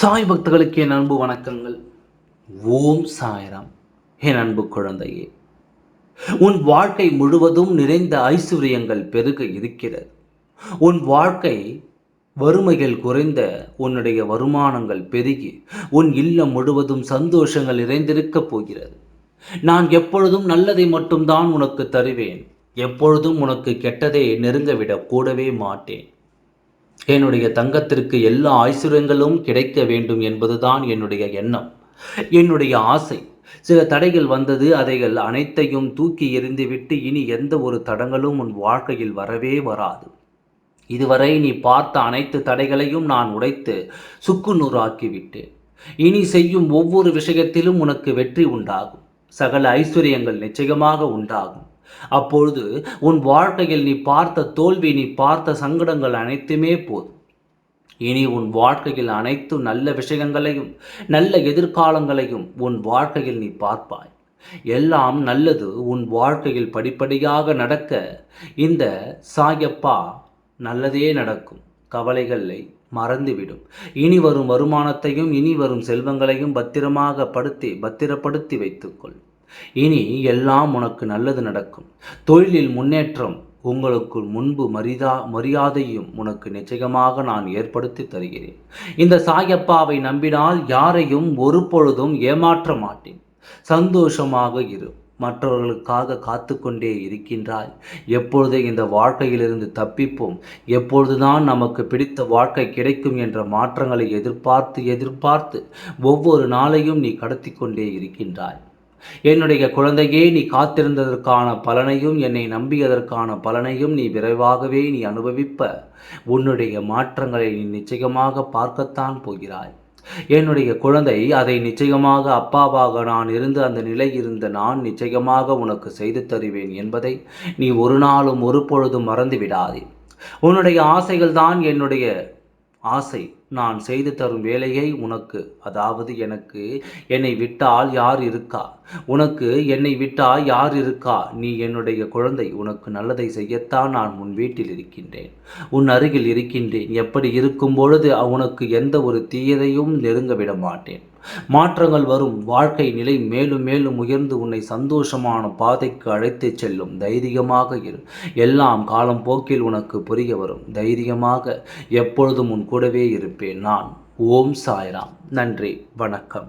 சாய் பக்தர்களுக்கு என் அன்பு வணக்கங்கள். ஓம் சாய்ராம். என் அன்பு குழந்தையே உன் வாழ்க்கை முழுவதும் நிறைந்த ஐஸ்வர்யங்கள் பெருக இருக்கிறது. உன் வாழ்க்கை வறுமைகள் குறைந்த உன்னுடைய வருமானங்கள் பெருகி உன் இல்லம் முழுவதும் சந்தோஷங்கள் நிறைந்திருக்கப் போகிறது. நான் எப்பொழுதும் நல்லதை மட்டும்தான் உனக்கு தருவேன். எப்பொழுதும் உனக்கு கெட்டதை நெருங்கவிட கூடவே மாட்டேன். என்னுடைய தங்கத்திற்கு எல்லா ஐஸ்வர்யங்களும் கிடைக்க வேண்டும் என்பதுதான் என்னுடைய எண்ணம். என்னுடைய ஆசை. சில தடைகள் வந்தது அதைகள் அனைத்தையும் தூக்கி எறிந்துவிட்டு இனி எந்த ஒரு தடங்களும் உன் வாழ்க்கையில் வரவே வராது. இதுவரை நீ பார்த்த அனைத்து தடைகளையும் நான் உடைத்து சுக்கு நூறாக்கிவிட்டேன் இனி செய்யும் ஒவ்வொரு விஷயத்திலும் உனக்கு வெற்றி உண்டாகும். சகல ஐஸ்வர்யங்கள் நிச்சயமாக உண்டாகும். அப்பொழுது உன் வாழ்க்கையில் நீ பார்த்த தோல்வி நீ பார்த்த சங்கடங்கள் அனைத்துமே போதும். இனி உன் வாழ்க்கையில் அனைத்து நல்ல விஷயங்களையும் நல்ல எதிர்காலங்களையும் உன் வாழ்க்கையில் நீ பார்ப்பாய். எல்லாம் நல்லது உன் வாழ்க்கையில் படிப்படியாக நடக்க இந்த சாயப்பா நல்லதே நடக்கும். கவலைகளை மறந்துவிடும். இனி வரும் வருமானத்தையும் இனி வரும் செல்வங்களையும் பத்திரமாக படுத்தி பத்திரப்படுத்தி வைத்துக்கொள். இனி எல்லாம் உனக்கு நல்லது நடக்கும். தொழிலில் முன்னேற்றம் உங்களுக்கு முன்பு மரிதா மரியாதையும் உனக்கு நிச்சயமாக நான் ஏற்படுத்தி தருகிறேன். இந்த சாயப்பாவை நம்பினால் யாரையும் ஒரு பொழுதும் ஏமாற்ற மாட்டேன். சந்தோஷமாக இரு. மற்றவர்களுக்காக காத்து கொண்டே இருக்கின்றாய். எப்பொழுது இந்த வாழ்க்கையிலிருந்து தப்பிப்போம். எப்பொழுதுதான் நமக்கு பிடித்த வாழ்க்கை கிடைக்கும் என்ற மாற்றங்களை எதிர்பார்த்து எதிர்பார்த்து ஒவ்வொரு நாளையும் நீ கடத்தி கொண்டே இருக்கின்றாய். என்னுடைய குழந்தையே நீ காத்திருந்ததற்கான பலனையும் என்னை நம்பியதற்கான பலனையும் நீ விரைவாகவே நீ அனுபவிப்ப. உன்னுடைய மாற்றங்களை நீ நிச்சயமாக பார்க்கத்தான் போகிறாய். என்னுடைய குழந்தை அதை நிச்சயமாக அப்பாவாக நான் இருந்து அந்த நிலை இருந்த நான் நிச்சயமாக உனக்கு செய்து தருவேன் என்பதை நீ ஒரு நாளும் ஒரு பொழுதும் மறந்து விடாதே உன்னுடைய ஆசைகள் தான் என்னுடைய ஆசை. நான் செய்து தரும் வேலையை உனக்கு அதாவது எனக்கு என்னை விட்டால் யார் இருக்கா? உனக்கு என்னை விட்டால் யார் இருக்கா? நீ என்னுடைய குழந்தை உனக்கு நல்லதை செய்யத்தான் நான் உன் வீட்டில் இருக்கின்றேன். உன் அருகில் இருக்கின்றேன். எப்படி இருக்கும் பொழுது உனக்கு எந்த ஒரு தீயதையும் நெருங்க விட மாட்டேன். மாற்றங்கள் வரும். வாழ்க்கை நிலை மேலும் மேலும் உயர்ந்து உன்னை சந்தோஷமான பாதைக்கு அழைத்துச் செல்லும். தைரியமாக இரு. எல்லாம் காலம் போக்கில் உனக்கு புரிய வரும். தைரியமாக எப்பொழுதும் உன் கூடவே இருப்பேன். நான் ஓம் சாய்ராம். நன்றி வணக்கம்.